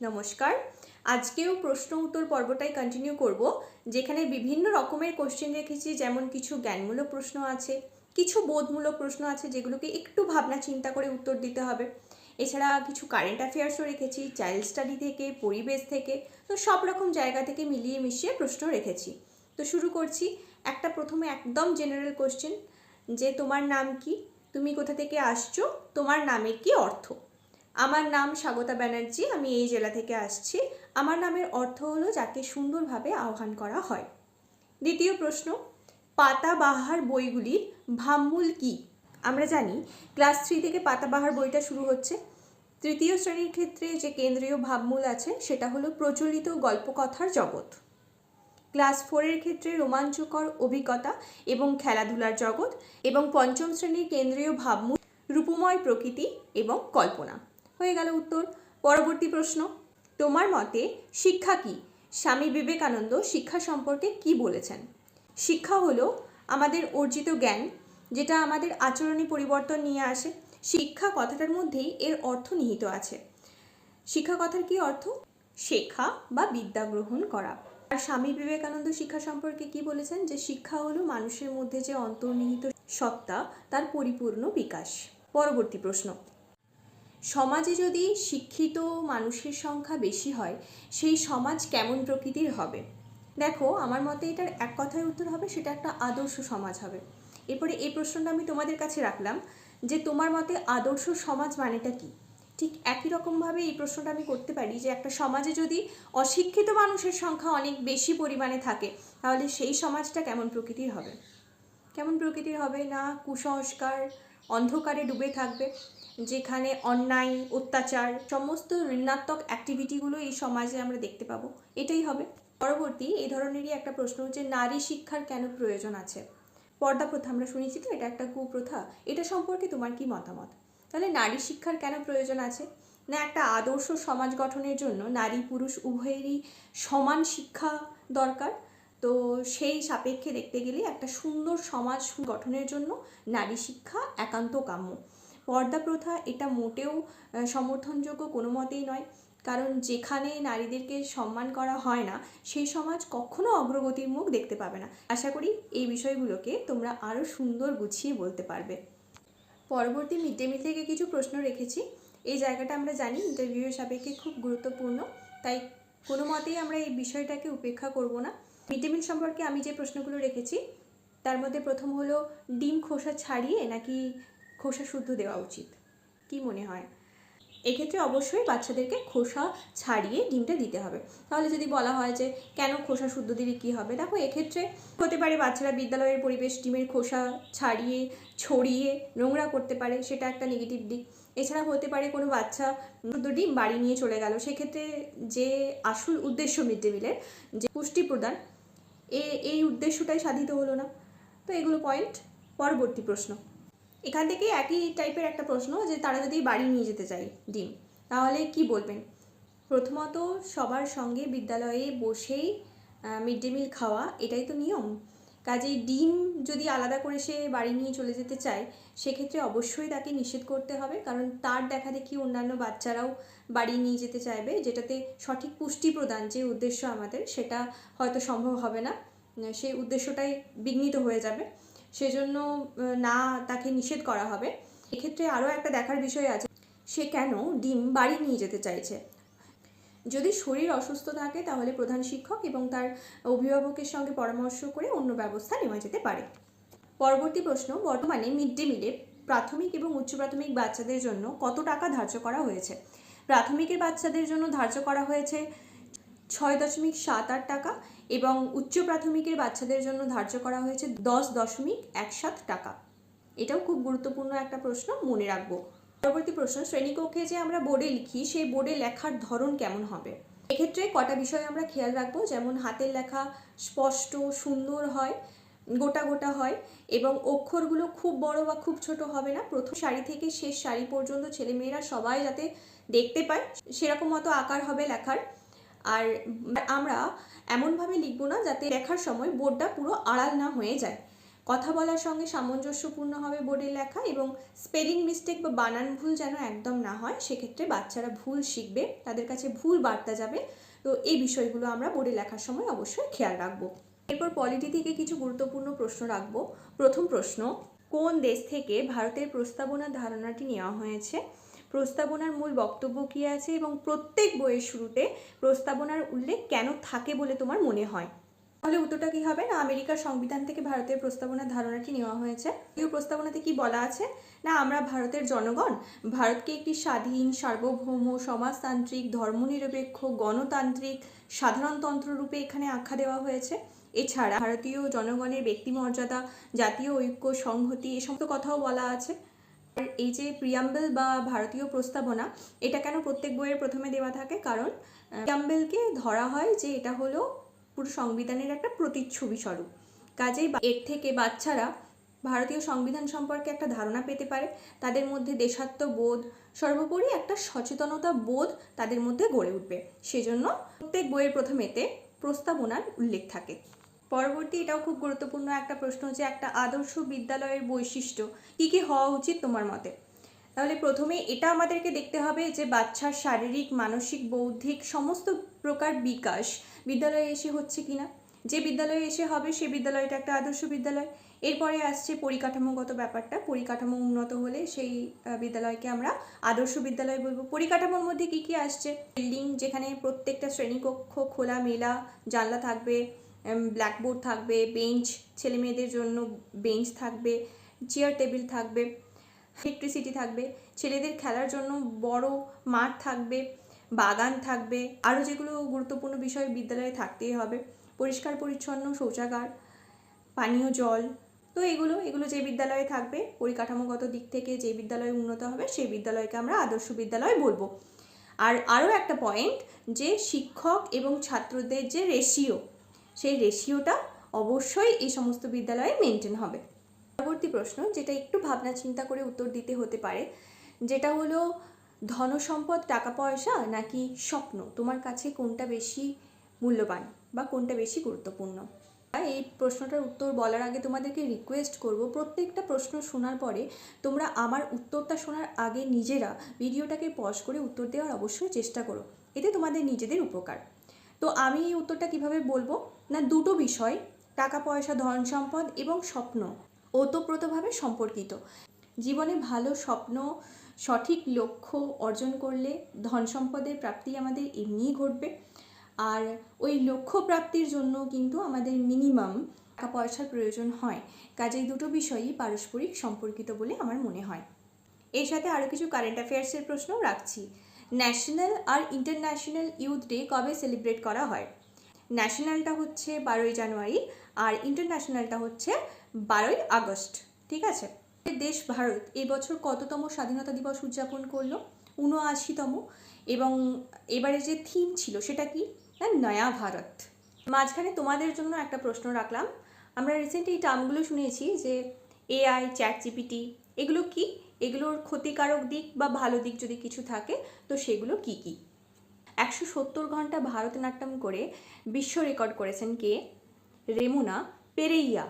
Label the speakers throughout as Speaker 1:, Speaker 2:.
Speaker 1: নমস্কার। আজকেও প্রশ্ন উত্তর পর্বটাই কন্টিনিউ করব, যেখানে বিভিন্ন রকমের কোশ্চেন রেখেছি, যেমন কিছু জ্ঞানমূলক প্রশ্ন আছে, কিছু বোধমূলক প্রশ্ন আছে, যেগুলোকে একটু ভাবনা চিন্তা করে উত্তর দিতে হবে। এছাড়া কিছু কারেন্ট অ্যাফেয়ার্সও রেখেছি চাইল্ড স্টাডি থেকে, পরিবেশ থেকে, তো সব রকম জায়গা থেকে মিলিয়ে মিশিয়ে প্রশ্ন রেখেছি। তো শুরু করছি, একটা প্রথমে একদম জেনারেল কোশ্চেন যে তোমার নাম কি? তুমি কোথা থেকে আসছো? তোমার নামের কি অর্থ? আমার নাম স্বাগতা ব্যানার্জি, আমি এই জেলা থেকে আসছি। আমার নামের অর্থ হলো যাকে সুন্দরভাবে আহ্বান করা হয়। দ্বিতীয় প্রশ্ন, পাতাবাহার বইগুলির ভাম্মূল কি? আমরা জানি, ক্লাস থ্রি থেকে পাতাবাহার বইটা শুরু হচ্ছে। তৃতীয় শ্রেণির ক্ষেত্রে যে কেন্দ্রীয় ভাবমূল আছে, সেটা হলো প্রচলিত গল্পকথার জগৎ। ক্লাস ফোরের ক্ষেত্রে রোমাঞ্চকর অভিজ্ঞতা এবং খেলাধুলার জগৎ এবং পঞ্চম শ্রেণির কেন্দ্রীয় ভাবমূল, রূপময় প্রকৃতি এবং কল্পনা। হয়ে গেল উত্তর। পরবর্তী প্রশ্ন, তোমার মতে শিক্ষা কি? স্বামী বিবেকানন্দ শিক্ষা সম্পর্কে কি বলেছেন? শিক্ষা হলো আমাদের অর্জিত জ্ঞান, যেটা আমাদের আচরণে পরিবর্তন নিয়ে আসে। শিক্ষা কথাটার মধ্যেই এর অর্থ নিহিত আছে। শিক্ষা কথার কি অর্থ? শেখা বা বিদ্যা গ্রহণ করা। আর স্বামী বিবেকানন্দ শিক্ষা সম্পর্কে কি বলেছেন? যে শিক্ষা হলো মানুষের মধ্যে যে অন্তর্নিহিত সত্তা, তার পরিপূর্ণ বিকাশ। পরবর্তী প্রশ্ন সমাজে যদি শিক্ষিত মানুষের সংখ্যা বেশি হয়, সেই সমাজ কেমন প্রকৃতির হবে? দেখো, আমার মতে এটার এক কথায় উত্তর হবে, সেটা একটা আদর্শ সমাজ হবে। এরপরে এই প্রশ্নটা আমি তোমাদের কাছে রাখলাম, যে তোমার মতে আদর্শ সমাজ মানেটা কি? ঠিক একই রকমভাবে এই প্রশ্নটা আমি করতে পারি, যে একটা সমাজে যদি অশিক্ষিত মানুষের সংখ্যা অনেক বেশি পরিমাণে থাকে, তাহলে সেই সমাজটা কেমন প্রকৃতির হবে? কেমন প্রকৃতির হবে? না কুসংস্কার, অন্ধকারে ডুবে থাকবে। যেখানে অন্যায়, অত্যাচার, সমস্ত ঋণাত্মক অ্যাক্টিভিটিগুলো এই সমাজে আমরা দেখতে পাবো। এটাই হবে। পরবর্তী এই ধরনেরই একটা প্রশ্ন হচ্ছে নারী শিক্ষার কেন প্রয়োজন আছে? পর্দা প্রথা, আমরা শুনেছি তো, এটা একটা কুপ্রথা। এটা সম্পর্কে তোমার কি মতামত? তাহলে নারী শিক্ষার কেন প্রয়োজন আছে? না, একটা আদর্শ সমাজ গঠনের জন্য নারী পুরুষ উভয়েরই সমান শিক্ষা দরকার। তো সেই সাপেক্ষে দেখতে গেলে একটা সুন্দর সমাজ গঠনের জন্য নারী শিক্ষা একান্ত কাম্য। পর্দা প্রথা এটা মোটেও সমর্থনযোগ্য কোনো মতেই নয়। কারণ যেখানে নারীদেরকে সম্মান করা হয় না সেই সমাজ কখনো অগ্রগতির মুখ দেখতে পাবে না। আশা করি এই বিষয়গুলোকে তোমরা আরও সুন্দর গুছিয়ে বলতে পারবে। পরবর্তী মিড ডে মিল থেকে কিছু প্রশ্ন রেখেছি। এই জায়গাটা আমরা জানি ইন্টারভিউয়ের সাপেক্ষে খুব গুরুত্বপূর্ণ, তাই কোনো মতেই আমরা এই বিষয়টাকে উপেক্ষা করব না। মিড ডে মিল সম্পর্কে আমি যে প্রশ্নগুলো রেখেছি, তার মধ্যে প্রথম হলো, ডিম খোসা ছাড়িয়ে নাকি খোসা শুদ্ধ দেওয়া উচিত। কি মনে হয়? এক্ষেত্রে অবশ্যই বাচ্চাদেরকে খোসা ছাড়িয়ে ডিমটা দিতে হবে। তাহলে যদি বলা হয় যে, কেন খোসা শুদ্ধ দিলে কী হবে? দেখো, এক্ষেত্রে হতে পারে বাচ্চারা বিদ্যালয়ের পরিবেশ ডিমের খোসা ছাড়িয়ে, ছড়িয়ে নোংরা করতে পারে, সেটা একটা নেগেটিভ দিক। এছাড়া হতে পারে কোনো বাচ্চা শুদ্ধ ডিম বাড়ি নিয়ে চলে গেল, সেক্ষেত্রে যে আসল উদ্দেশ্য মিড ডে মিলের যে পুষ্টি প্রদান, এ, এই উদ্দেশ্যটাই সাধিত হলো না। তো এগুলো পয়েন্ট পরবর্তী প্রশ্ন। এখান থেকে একই টাইপের একটা প্রশ্ন যে তারা যদি বাড়ি নিয়ে যেতে চায় ডিম, তাহলে কি বলবেন? প্রথমত সবার সঙ্গে বিদ্যালয়ে বসেই মিড ডে মিল খাওয়া এটাই তো নিয়ম। কাজেই ডিম যদি আলাদা করে সে বাড়ি নিয়ে চলে যেতে চায়, সেক্ষেত্রে অবশ্যই তাকে নিষেধ করতে হবে। কারণ তার দেখা দেখি অন্যান্য বাচ্চারাও বাড়ি নিয়ে যেতে চাইবে, যেটাতে সঠিক পুষ্টি প্রদান যে উদ্দেশ্য আমাদের, সেটা হয়তো সম্ভব হবে না। সেই উদ্দেশ্যটাই বিঘ্নিত হয়ে যাবে। সেজন্য না তাকে নিষেধ করা হবে। এক্ষেত্রে আরও একটা দেখার বিষয় আছে। সে কেন ডিম বাড়ি নিয়ে যেতে চাইছে? যদি শরীর অসুস্থ থাকে তাহলে প্রধান শিক্ষক এবং তার অভিভাবকের সঙ্গে পরামর্শ করে অন্য ব্যবস্থা নেওয়া যেতে পারে। পরবর্তী প্রশ্ন, বর্তমানে মিড ডে মিলে প্রাথমিক এবং উচ্চ প্রাথমিক বাচ্চাদের জন্য কত টাকা ধার্য করা হয়েছে? প্রাথমিকের বাচ্চাদের জন্য ধার্য করা হয়েছে ছয় দশমিক সাত আট টাকা এবং উচ্চ প্রাথমিকের বাচ্চাদের জন্য ধার্য করা হয়েছে দশ দশমিক এক সাত টাকা। এটাও খুব গুরুত্বপূর্ণ একটা প্রশ্ন মনে রাখব। পরবর্তী প্রশ্ন, শ্রেণীকক্ষে যে আমরা বোর্ডে লিখি, সেই বোর্ডে লেখার ধরন কেমন হবে? এক্ষেত্রে কটা বিষয় আমরা খেয়াল রাখব, যেমন হাতের লেখা স্পষ্ট, সুন্দর হয়, গোটা গোটা হয় এবং অক্ষরগুলো খুব বড় বা খুব ছোট হবে না। প্রথম সারি থেকে শেষ সারি পর্যন্ত ছেলেমেয়েরা সবাই যাতে দেখতে পায়, সেরকম মতো আকার হবে লেখার। আর আমরা এমনভাবে লিখব না যাতে লেখার সময় বোর্ডটা পুরো আড়াল না হয়ে যায়। কথা বলার সঙ্গে সামঞ্জস্যপূর্ণ হবে বোর্ডে লেখা এবং স্পেলিং মিস্টেক বা বানান ভুল যেন একদম না হয়, সেক্ষেত্রে বাচ্চারা ভুল শিখবে, তাদের কাছে ভুল বার্তা যাবে। তো এই বিষয়গুলো আমরা বোর্ডে লেখার সময় অবশ্যই খেয়াল রাখব। এরপর পলিটি থেকে কিছু গুরুত্বপূর্ণ প্রশ্ন রাখব। প্রথম প্রশ্ন, কোন দেশ থেকে ভারতের প্রস্তাবনার ধারণাটি নেওয়া হয়েছে? প্রস্তাবনার মূল বক্তব্য কী আছে এবং প্রত্যেক বইয়ের শুরুতে প্রস্তাবনার উল্লেখ কেন থাকে বলে তোমার মনে হয়? তাহলে উত্তরটা কি হবে? না, আমেরিকার সংবিধান থেকে ভারতের প্রস্তাবনার ধারণাটি নেওয়া হয়েছে। এই প্রস্তাবনাতে কি বলা আছে? না, আমরা ভারতের জনগণ। ভারতকে একটি স্বাধীন, সার্বভৌম, সমাজতান্ত্রিক, ধর্মনিরপেক্ষ, গণতান্ত্রিক, সাধারণতন্ত্র রূপে এখানে আখ্যা দেওয়া হয়েছে। এছাড়া ভারতীয় জনগণের ব্যক্তিমর্যাদা, জাতীয় ঐক্য, সংহতি, এ সমস্ত কথাও বলা আছে। এই যে প্রিয়াম্বেল বা ভারতীয় প্রস্তাবনা, এটা কেন প্রত্যেক বইয়ের প্রথমে দেওয়া থাকে? কারণ প্রিয়াম্বেলকে ধরা হয় যে এটা হলো পুরো সংবিধানের একটা প্রতিচ্ছবি স্বরূপ। কাজেই এর থেকে বাচ্চারা ভারতীয় সংবিধান সম্পর্কে একটা ধারণা পেতে পারে। তাদের মধ্যে দেশাত্মবোধ, সর্বোপরি একটা সচেতনতা বোধ তাদের মধ্যে গড়ে উঠবে। সেজন্য প্রত্যেক বইয়ের প্রথমেতে প্রস্তাবনার উল্লেখ থাকে। পরবর্তী এটাও খুব গুরুত্বপূর্ণ একটা প্রশ্ন হচ্ছে একটা আদর্শ বিদ্যালয়ের বৈশিষ্ট্য কী কী হওয়া উচিত তোমার মতে? তাহলে প্রথমে এটা আমাদেরকে দেখতে হবে যে বাচ্চার শারীরিক, মানসিক, বৌদ্ধিক সমস্ত প্রকার বিকাশ বিদ্যালয়ে এসে হচ্ছে কিনা। যে বিদ্যালয়ে এসে হবে সে বিদ্যালয়টা একটা আদর্শ বিদ্যালয়। এরপরে আসছে পরিকাঠামোগত ব্যাপারটা। পরিকাঠামো উন্নত হলে সেই বিদ্যালয়কে আমরা আদর্শ বিদ্যালয় বলব। পরিকাঠামোর মধ্যে কি কি আসছে? বিল্ডিং যেখানে প্রত্যেকটা শ্রেণীকক্ষ খোলা মেলা জানলা থাকবে। ব্ল্যাকবোর্ড থাকবে বেঞ্চ ছেলে মেয়েদের জন্য বেঞ্চ থাকবে চেয়ার টেবিল থাকবে ইলেকট্রিসিটি থাকবে, ছেলেদের খেলার জন্য বড় মাঠ থাকবে, বাগান থাকবে আরও যেগুলো গুরুত্বপূর্ণ বিষয় বিদ্যালয়ে থাকতেই হবে, পরিষ্কার, পরিচ্ছন্ন, শৌচাগার, পানীয় জল, তো এগুলো এগুলো যে বিদ্যালয়ে থাকবে, পরিকাঠামোগত দিক থেকে যে বিদ্যালয় উন্নত হবে, সেই বিদ্যালয়কে আমরা আদর্শ বিদ্যালয় বলব। আর আরও একটা পয়েন্ট যে শিক্ষক এবং ছাত্রদের যে রেশিও সেই রেশিওটা অবশ্যই এই সমস্ত বিদ্যালয়ে মেনটেন হবে। পরবর্তী প্রশ্ন, যেটা একটু ভাবনা চিন্তা করে উত্তর দিতে হতে পারে, যেটা হলো ধনসম্পদ টাকা পয়সা নাকি স্বপ্ন? তোমার কাছে কোনটা বেশি মূল্যবান বা কোনটা বেশি গুরুত্বপূর্ণ? এই প্রশ্নটার উত্তর বলার আগে তোমাদেরকে রিকোয়েস্ট করব, প্রত্যেকটা প্রশ্ন শোনার পরে তোমরা আমার উত্তরটা শোনার আগে নিজেরা ভিডিওটাকে পজ করে উত্তর দেওয়ার অবশ্যই চেষ্টা করো। এতে তোমাদের নিজেদের উপকার। তো আমি এই উত্তরটা কীভাবে বলব? না, দুটো বিষয়, টাকা পয়সা, ধন সম্পদ এবং স্বপ্ন। ওতপ্রোতভাবে সম্পর্কিত। জীবনে ভালো স্বপ্ন, সঠিক লক্ষ্য অর্জন করলে ধন সম্পদের প্রাপ্তি আমাদের এমনিই ঘটবে। আর ওই লক্ষ্য প্রাপ্তির জন্য কিন্তু আমাদের মিনিমাম টাকা পয়সার প্রয়োজন হয়। কাজেই দুটো বিষয়ই পারস্পরিক সম্পর্কিত বলে আমার মনে হয়। এর সাথে আরও কিছু কারেন্ট অ্যাফেয়ার্সের প্রশ্নও রাখছি। ন্যাশনাল আর ইন্টারন্যাশনাল ইউথ ডে কবে সেলিব্রেট করা হয়? ন্যাশনালটা হচ্ছে বারোই জানুয়ারি আর ইন্টারন্যাশনালটা হচ্ছে বারোই আগস্ট, ঠিক আছে? দেশ ভারত এবছর কততম স্বাধীনতা দিবস উদযাপন করল? উনআশিতম এবং এবারে যে থিম ছিল সেটা কি? না নয়া ভারত। মাঝখানে তোমাদের জন্য একটা প্রশ্ন রাখলাম। আমরা রিসেন্ট এই টার্মগুলো শুনেছি যে এআই চ্যাট জিপিটি এগুলো কি? এগুলোর ক্ষতিকারক দিক বা ভালো দিক যদি কিছু থাকে, তো সেগুলো কি কি? একশো সত্তর ঘণ্টা ভারতনাট্যম করে বিশ্ব রেকর্ড করেছেন কে? রেমুনা পেরেইয়া।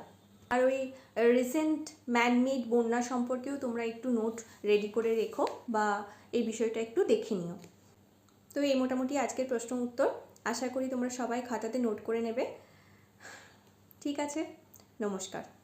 Speaker 1: আর ওই রিসেন্ট ম্যানমেড বন্যা সম্পর্কেও তোমরা একটু নোট রেডি করে রেখো বা এই বিষয়টা একটু দেখে নিও। তো এই মোটামুটি আজকের প্রশ্ন উত্তর। আশা করি তোমরা সবাই খাতাতে নোট করে নেবে। ঠিক আছে, নমস্কার।